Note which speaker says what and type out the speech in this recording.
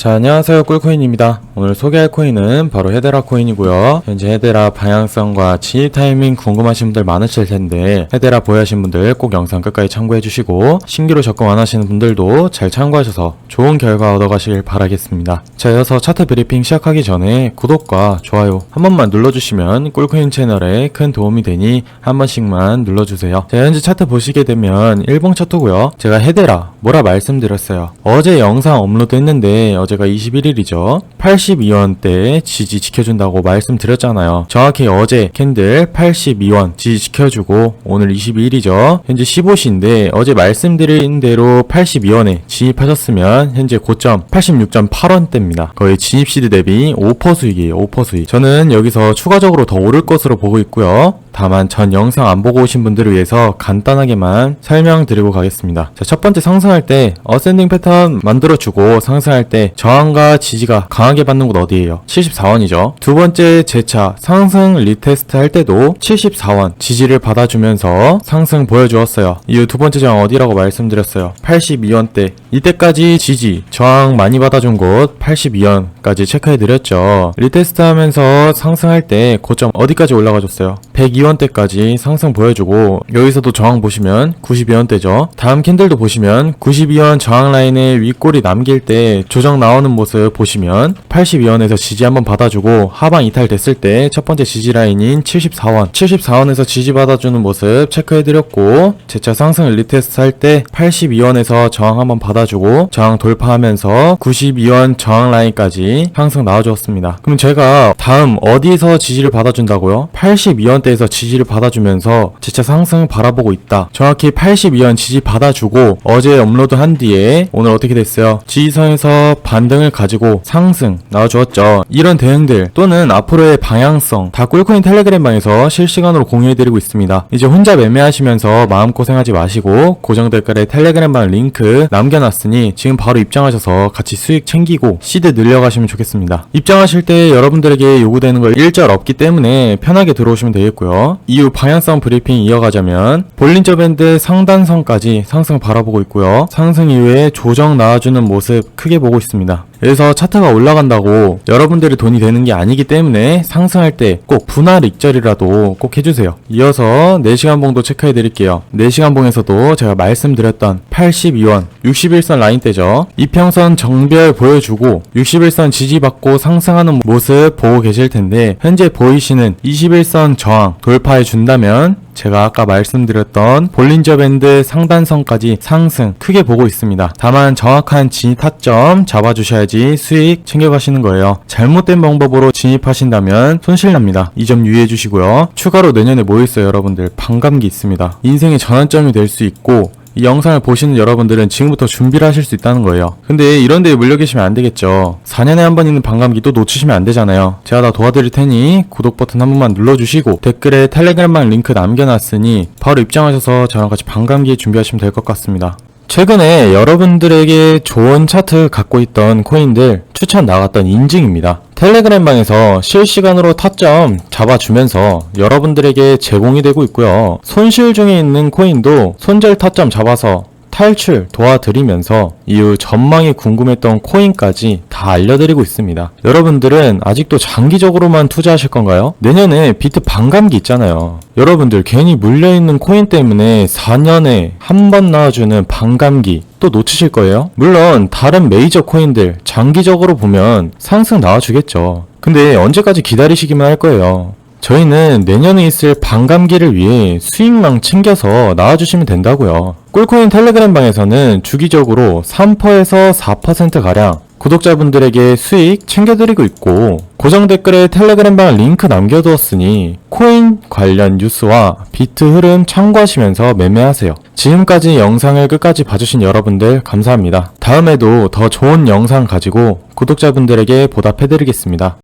Speaker 1: 자, 안녕하세요. 꿀코인입니다. 오늘 소개할 코인은 바로 헤데라 코인이고요. 현재 헤데라 방향성과 진입 타이밍 궁금하신 분들 많으실 텐데 헤데라 보유하신 분들 꼭 영상 끝까지 참고해 주시고 신규로 접근 안 하시는 분들도 잘 참고하셔서 좋은 결과 얻어가시길 바라겠습니다. 자, 이어서 차트 브리핑 시작하기 전에 구독과 좋아요 한 번만 눌러주시면 꿀코인 채널에 큰 도움이 되니 한 번씩만 눌러주세요. 자, 현재 차트 보시게 되면 일봉 차트고요. 제가 헤데라 뭐라 말씀드렸어요. 어제 영상 업로드 했는데 어제가 21일이죠. 82원대 지지 지켜준다고 말씀드렸잖아요. 정확히 어제 캔들 82원 지지 지켜주고 오늘 22일이죠. 현재 15시인데 어제 말씀드린 대로 82원에 진입하셨으면 현재 고점 86.8원대입니다. 거의 진입 시드 대비 5% 수익이에요. 5% 수익. 저는 여기서 추가적으로 더 오를 것으로 보고 있고요. 다만 전 영상 안 보고 오신 분들을 위해서 간단하게만 설명드리고 가겠습니다. 자, 첫 번째 상승할 때 어센딩 패턴 만들어주고 상승할 때 저항과 지지가 강하게 받는 곳 어디예요? 74원이죠. 두 번째 재차 상승 리테스트 할 때도 74원 지지를 받아주면서 상승 보여주었어요. 이후 두 번째 저항 어디라고 말씀드렸어요? 82원대 이때까지 지지 저항 많이 받아준 곳 82원까지 체크해드렸죠. 리테스트 하면서 상승할 때 고점 어디까지 올라가줬어요? 102 원대까지 상승 보여주고 여기서도 저항 보시면 92원대죠. 다음 캔들도 보시면 92원 저항 라인의 윗골이 남길 때 조정 나오는 모습 보시면 82원에서 지지 한번 받아주고 하방 이탈됐을 때 첫 번째 지지 라인인 74원 74원에서 지지 받아주는 모습 체크해드렸고 재차 상승 리테스트 할 때 82원에서 저항 한번 받아주고 저항 돌파하면서 92원 저항 라인까지 상승 나와주었습니다. 그럼 제가 다음 어디서 지지를 받아준다고요? 82원대에서 지지를 받아주면서 재차 상승 바라보고 있다. 정확히 82원 지지 받아주고 어제 업로드 한 뒤에 오늘 어떻게 됐어요? 지지선에서 반등을 가지고 상승 나와주었죠. 이런 대응들 또는 앞으로의 방향성 다 꿀코인 텔레그램 방에서 실시간으로 공유해드리고 있습니다. 이제 혼자 매매하시면서 마음고생하지 마시고 고정 댓글에 텔레그램 방 링크 남겨놨으니 지금 바로 입장하셔서 같이 수익 챙기고 시드 늘려가시면 좋겠습니다. 입장하실 때 여러분들에게 요구되는 거 일절 없기 때문에 편하게 들어오시면 되겠고요. 이후 방향성 브리핑 이어가자면 볼린저 밴드 상단선까지 상승 바라보고 있고요. 상승 이후에 조정 나와주는 모습 크게 보고 있습니다. 그래서 차트가 올라간다고 여러분들의 돈이 되는 게 아니기 때문에 상승할 때 꼭 분할 익절이라도 꼭 해주세요. 이어서 4시간 봉도 체크해 드릴게요. 4시간 봉에서도 제가 말씀드렸던 82원, 61선 라인대죠. 이평선 정별 보여주고 61선 지지받고 상승하는 모습 보고 계실 텐데 현재 보이시는 21선 저항 돌파해 준다면 제가 아까 말씀드렸던 볼린저 밴드 상단선까지 상승 크게 보고 있습니다. 다만 정확한 진입 타점 잡아주셔야지 수익 챙겨가시는 거예요. 잘못된 방법으로 진입하신다면 손실납니다. 이 점 유의해 주시고요. 추가로 내년에 뭐 있어요 여러분들? 반감기 있습니다. 인생의 전환점이 될 수 있고 이 영상을 보시는 여러분들은 지금부터 준비를 하실 수 있다는 거예요. 근데 이런 데에 물려 계시면 안 되겠죠. 4년에 한 번 있는 반감기 또 놓치시면 안 되잖아요. 제가 다 도와드릴 테니 구독 버튼 한 번만 눌러주시고 댓글에 텔레그램방 링크 남겨놨으니 바로 입장하셔서 저랑 같이 반감기 준비하시면 될 것 같습니다. 최근에 여러분들에게 좋은 차트 갖고 있던 코인들 추천 나갔던 인증입니다. 텔레그램 방에서 실시간으로 타점 잡아주면서 여러분들에게 제공이 되고 있고요. 손실 중에 있는 코인도 손절 타점 잡아서 탈출 도와드리면서 이후 전망이 궁금했던 코인까지 다 알려드리고 있습니다. 여러분들은 아직도 장기적으로만 투자하실 건가요? 내년에 비트 반감기 있잖아요. 여러분들 괜히 물려있는 코인 때문에 4년에 한 번 나와주는 반감기 또 놓치실 거예요? 물론 다른 메이저 코인들 장기적으로 보면 상승 나와주겠죠. 근데 언제까지 기다리시기만 할 거예요. 저희는 내년에 있을 반감기를 위해 수익망 챙겨서 나와주시면 된다고요. 꿀코인 텔레그램 방에서는 주기적으로 3%에서 4%가량 구독자분들에게 수익 챙겨드리고 있고 고정 댓글에 텔레그램 방 링크 남겨두었으니 코인 관련 뉴스와 비트 흐름 참고하시면서 매매하세요. 지금까지 영상을 끝까지 봐주신 여러분들 감사합니다. 다음에도 더 좋은 영상 가지고 구독자분들에게 보답해드리겠습니다.